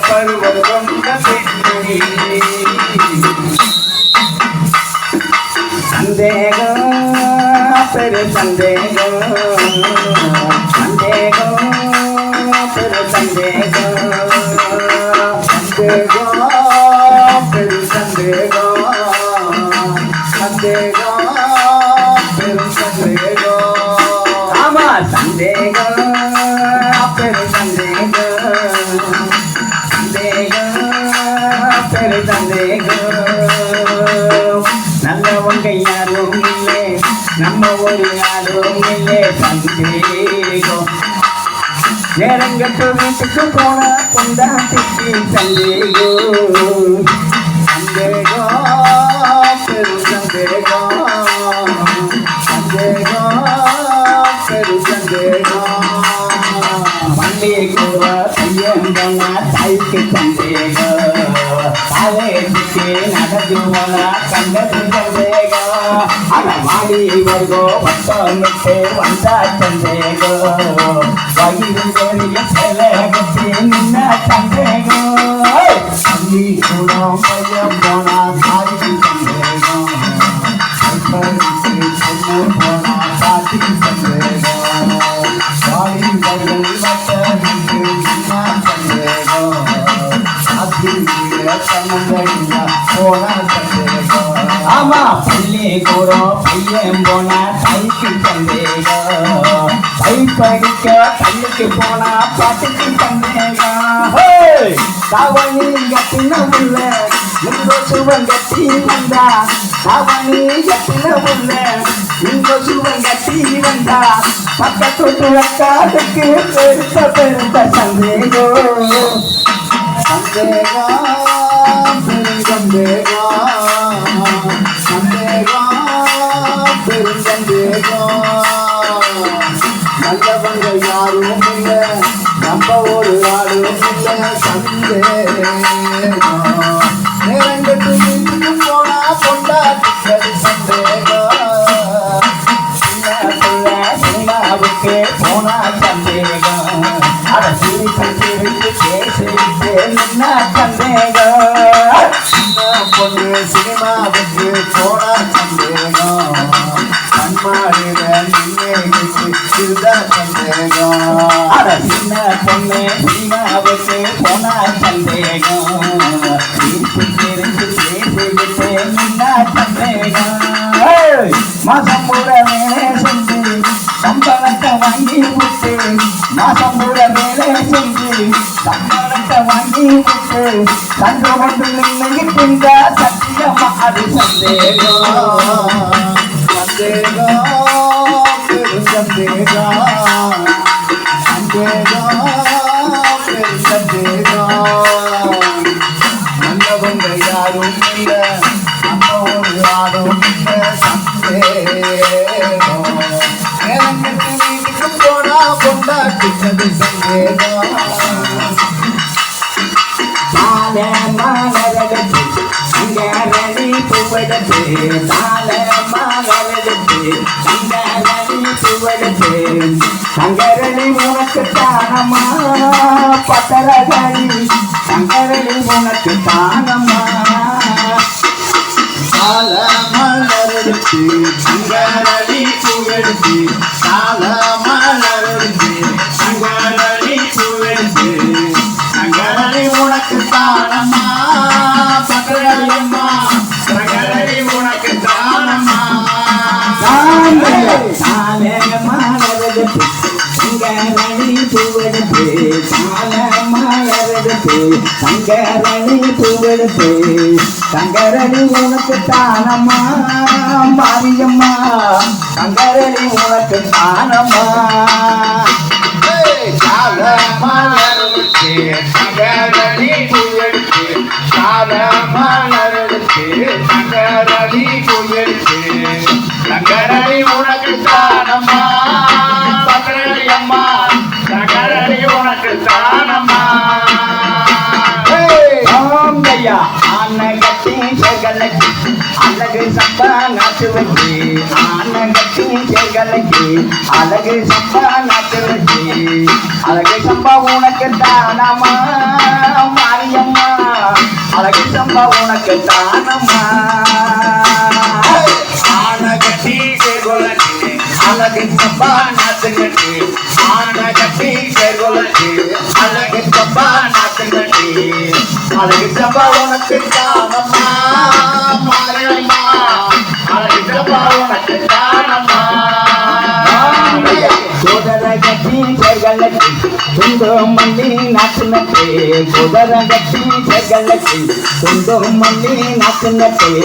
పర్వతం సందేహం పెరు సందేహం సందేహం పెరు సందేహం சந்தேகம். நேரங்கட்டு வீட்டுக்கு போன கொண்டாட்டிக்கு சந்தேகம். சந்தேகம் பெரும் சந்தேகம். காலேஜுக்கு நடந்து போனா கண்டது சந்தேகம் அட மாடி வருகோ வட்டமிட்டு வந்தா சந்தேகம் வயிறு பெரிய செலகத்தி நின்ன சந்தேகம் வண்டி கூட பையன் போனா தாய்க்கு சந்தேகம் ஆமா. பள்ளி கூடம் பையன் போனா தைக்கு சந்தேகம் தை படிக்க பள்ளிக்கு போனா பாட்டுக்கு சந்தேகம் தவணி கட்டின உள்ள இங்க சுவன் கட்டி வந்தா தவணி கட்டின உள்ள இங்க சுவன் கட்டி வந்தா பக்கத்து அக்காதுக்கு பெருத்த பெருத்த சந்தேகம் சந்தேகம் பெருந்தந்தேகம் நல்லவங்க யாரும் இல்லை நம்ம ஒரு ஆளும் இல்லை சந்தேகம் நேரங்கட்டு வீட்டுக்கு போனா கொண்டாடி சந்தேகம் சினிமாவுக்கு போனா சந்தேகம் அதை சிரி சந்திருக்கு பேசிட்டு என்ன சந்தேகம் சின்ன பொண்ணு சினிமாவுக்கு போனா சந்தேகம். கண்மாடிட அட சின்ன பொண்ணு சினிமாவுக்கு போனா சந்தேகம் மாசம் கூட வேலை செஞ்சு சம்பளத்தை வாங்கி விட்டு மாசம் கூட வேலை செஞ்சு சம்பளத்தை வாங்கி விட்டு தங்க ஒன்று நின்று சத்தியமா அது சந்தேகம் சந்தேகம் பெரும் சந்தேகம் சந்தேகம் பெரும் சந்தேகம் நல்லவங்க யாரும் இல்லை நம்ம ஒரு யாரும் இல்லை சந்தேகம் நேரங்கட்டு வீட்டுக்கு போனா கொண்டாட்டினது சந்தேகம் புவடத்து மால மாலரகத்து சங்கரணி புவடத்து சங்கரணி உனக்கு தானமா பத்தரகரி சங்கரணி உனக்கு தானமா கால மலர்ந்து புகழ்ந்து கால தங்கரணி மலர்ந்து தங்கரணி உனக்கு தானம்மா மாரியம்மா தங்கரணி உனக்கு தானம்மா காலமான மலர்ந்து சங்கரணி புகழ்ந்து கால மலர்ந்து சங்கரணி புகழ்ந்து சங்கரணி உனக்கு தானம்மா சங்கரணி அம்மா சங்கரணி உனக்கு தானம்மா. ஆம் ஐயா. சேகலக்கு அழகு சம்பா நாட்டு வச்சு ஆனங்கட்டி சேகலக்கு அழகு சம்பா நாட்டு வச்சு அழகு சம்பா உனக்கு தானமா மாரியம்மா. அழகு சம்பா உனக்கு தானம்மா ஆனகத்தி கட்டி அழகு சம்பா நாத்து கட்டி ஆன கட்டி அழகு சம்பா நாத்து கட்டி அழகு சம்பா உனக்கு தானம்மா மாரியம்மா அழகு சம்பா உனக்கு தானம்மா குதிர கட்டி மல்லி நாட்டு நட்டு குதிர கட்டி மல்லி